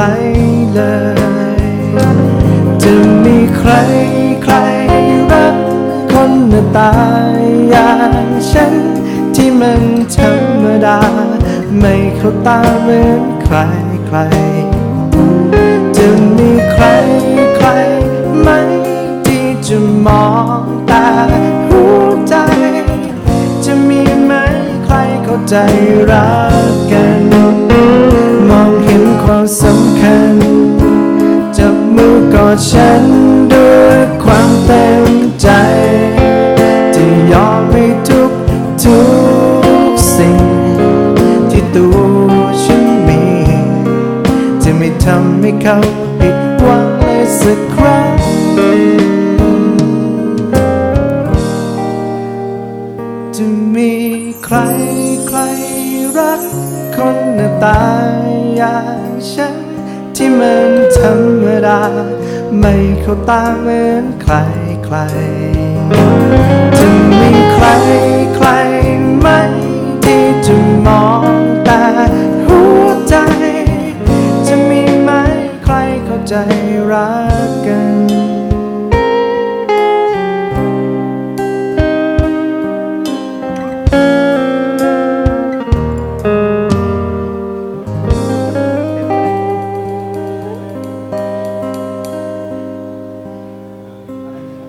รเลย จะมีใครใครรักคนหน้าตาอย่างฉัน ที่มันธรรมดา ไม่เข้าตาเหมือนใครใคร จะมีใครใครไหมที่จะมองตาหัวใจ จะมีไหมใครเข้าใจรักกัน กอดฉันด้วยความเต็มใจ จะยอมให้ทุกทุกสิ่ง ที่ตัวฉันมี จะไม่ทำให้เขาผิดหวังเลยสักครั้งจะมีใครใครรักคนหน้าตาอย่างฉัน ที่มันธรรมดา ไม่เข้าตาเหมือนใครใครจะมีใครใครไหมที่จะมองแต่หัวใจ จะมีไหมใครเข้าใจรัก